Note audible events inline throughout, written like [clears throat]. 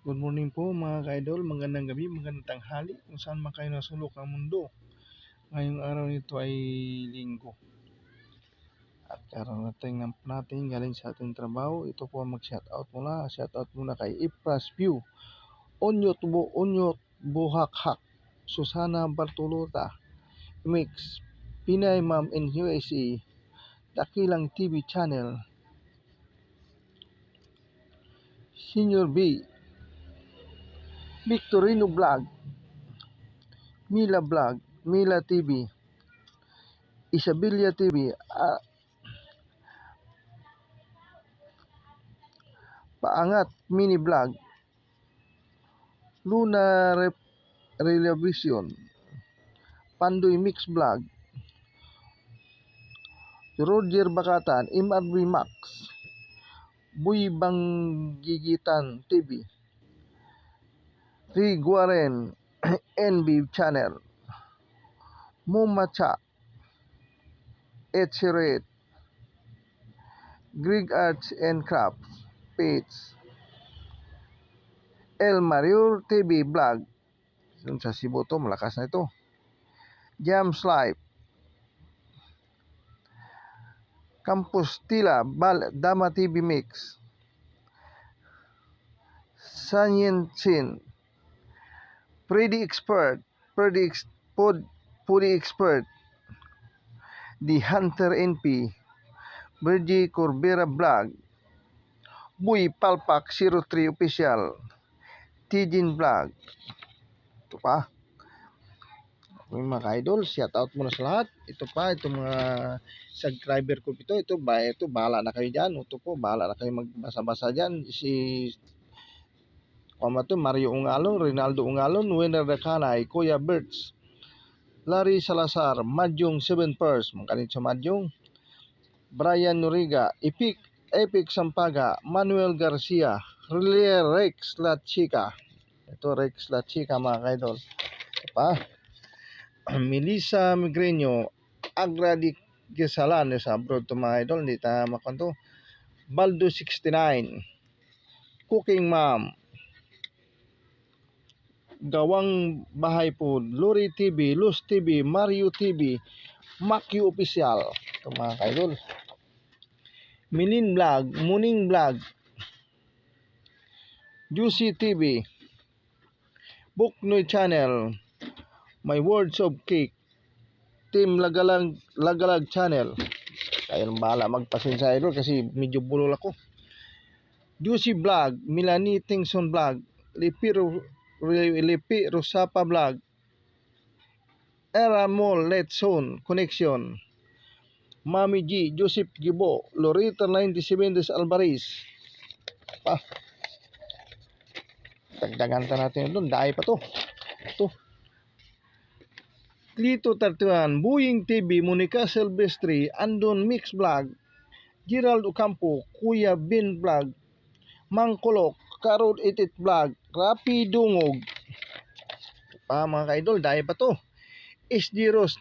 Good morning po mga ka-idol, magandang gabi, magandang tanghali kung saan man kayo nasulok ang mundo. Ngayong araw nito ay linggo. At kararating ng natin galing sa ating trabaho, ito po ang mag-shoutout muna. Shoutout muna kay Ipras View, Onyot, Bu Onyot Buhakhak, Susana Bartolota, Mix, Pinay Ma'am in USA, Dakilang TV Channel, Senior B, Victorino Vlog, Mila Vlog, Mila TV, Isabilia TV, Paangat Mini Vlog, Luna Rep Television, Pandoy Mix Vlog, Roger Bakatan, MRV Max, Buy Banggigitan TV, Riguaren [clears throat] NB Channel, Mumacha, Etcheret, Greek Arts and Crafts. Page, El Mario TV Vlog, Dun sa Cebu to, malakas na ito, Jams Live, Campus Tila, Bal Dama TV Mix, Sanyin Chin, Pretty Expert, Pretty Ex Pod, Pudi Expert, The Hunter NP, Virgie Corbera Vlog, Buy Palpak 03 Official, Tijin Vlog. Ito pa. May mga ka-idol, shout out muna sa lahat. Ito pa, itong mga subscriber ko ito. Ito, ba, ito, bahala na kayo dyan. Ito po, bahala na kayo magbasa-basa dyan. Si To, Mario Ungalon, Rinaldo Ungalon, Winner Dakanay, Kuya Berts, Larry Salazar, Madyong Seven Pers, mangkanit sa Madyong, Brian Noriga, Epic, Epic Sampaga, Manuel Garcia, Relier Rex La Chica. Ito Rex La Chica mga kaidol. Pa. [clears throat] Melissa Migreño, Agra di Gesalan sa abroad to mga idol. Hindi ta makanto. Baldo 69, Cooking Mom, Gawang Bahay po, Lori TV, Luz TV, Mario TV, Makyu Official. Ito mga kaidol. Milin Vlog, Muning Vlog, Juicy TV, Buknoy Channel, My Words of Cake, Team Lagalag, Lagalag Channel. Kayo nang bahala magpasensya idol kasi medyo bulol ako. Juicy Vlog, Milani Tingson Vlog, Lipi, Ro- Lipi Rosapa Vlog, Era Mall Let's Zone Connection, Mami G, Joseph Gibo, Lorita 97 des Alvarez. Pa. Dagdagan ta natin doon. Dahil pa to. Ito. Clito 31, Boeing TV, Monica Silvestri, Andon Mix Vlog, Gerald Ocampo, Kuya Bin Vlog, Mangkolok, Karol Itit Vlog, Rapi Dungog. Pa mga ka-idol, dahil pa to. SG Ross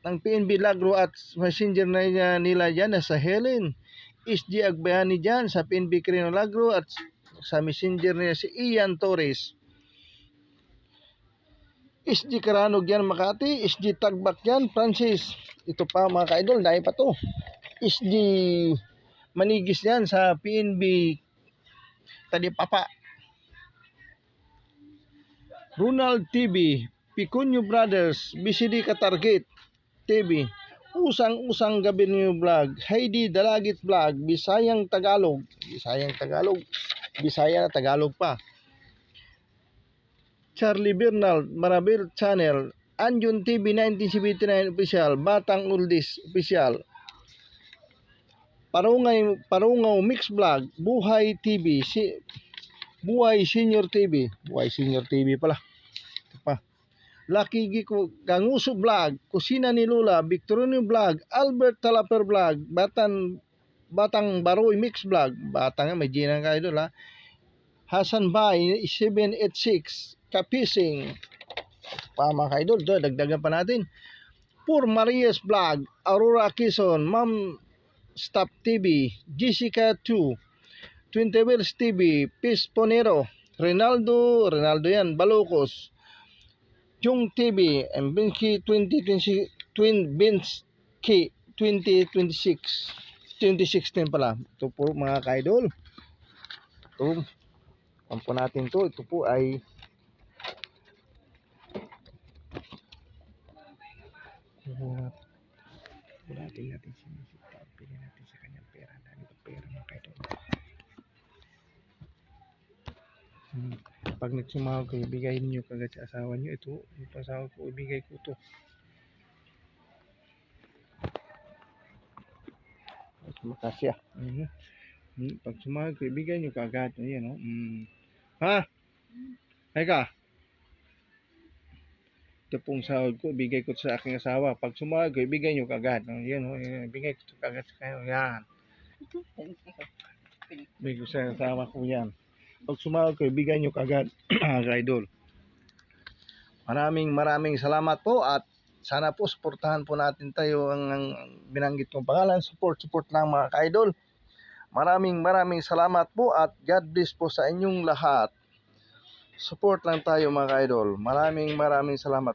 ng PNB Lagro at messenger na niya nila dyan sa Helen. SG Agbayani dyan sa PNB Crino Lagro at sa messenger niya si Ian Torres. SG Karanog yan Makati, SG Tagbak yan Francis. Ito pa mga ka-idol, dahil pa to. SG Manigis yan sa PNB Talipapa. Ronald TV, Picunyo Brothers, BCD Katarget TV, Usang-usang gabi niyo vlog, Heidi Dalagit vlog, Bisayang Tagalog, Bisayang Tagalog, Bisaya na Tagalog pa. Charlie Bernal, Marabel Channel, Anjun TV 1979 Official, Batang Uldis Official, Parungay, Parungaw Mix Vlog, Buhay TV, si, Buhay Senior TV, Buhay Senior TV pala. Ito pa. Lucky Giko, Ganguso Vlog, Kusina ni Lula, Victorino Vlog, Albert Talaper Vlog, Batan Batang Baroy Mix Vlog, Batang may ginang kayo doon ha. Hasan Bay 786, Kapising, pa mga kaidol, doon, dagdagan pa natin. Pur Marias Vlog, Aurora Quezon, Ma'am Stop TV, Jessica 2, 20 Wheels TV, Peace Ponero, Ronaldo, Ronaldo yan, Balocos, Yung TV, and Binski 2020, Twin Binski 2026, 2016 pala. Ito po mga kaidol. Ito, ang natin to, ito po ay Bulatin natin si Misita. Bigyan natin sa kanyang pera. Dami ko pera mga kaidol. Hmm. Pag nagsumahod kayo, ibigay niyo kagad sa asawa niyo. Ito, ito asawa ko, ibigay ko to. At makasya. Mhm. Hmm. Pag sumahod ko, ibigay niyo kagad. Ayan, oh. Hmm. Ha? Ay ka? Ito pong sahod ko, ibigay ko sa aking asawa. Pag sumahod ko, ibigay niyo kagad. Oh, yan, oh, yan, ibigay ko kagad sa kayo. Yan. Ibigay ko sa asawa ko yan. Pag sumahod ko, ibigay nyo kagad, [clears throat] mga idol. Maraming maraming salamat po at sana po suportahan po natin tayo ang, ang binanggit kong pangalan. Support, support lang mga ka-idol. Maraming maraming salamat po at God bless po sa inyong lahat. Support lang tayo mga ka-idol. Maraming maraming salamat.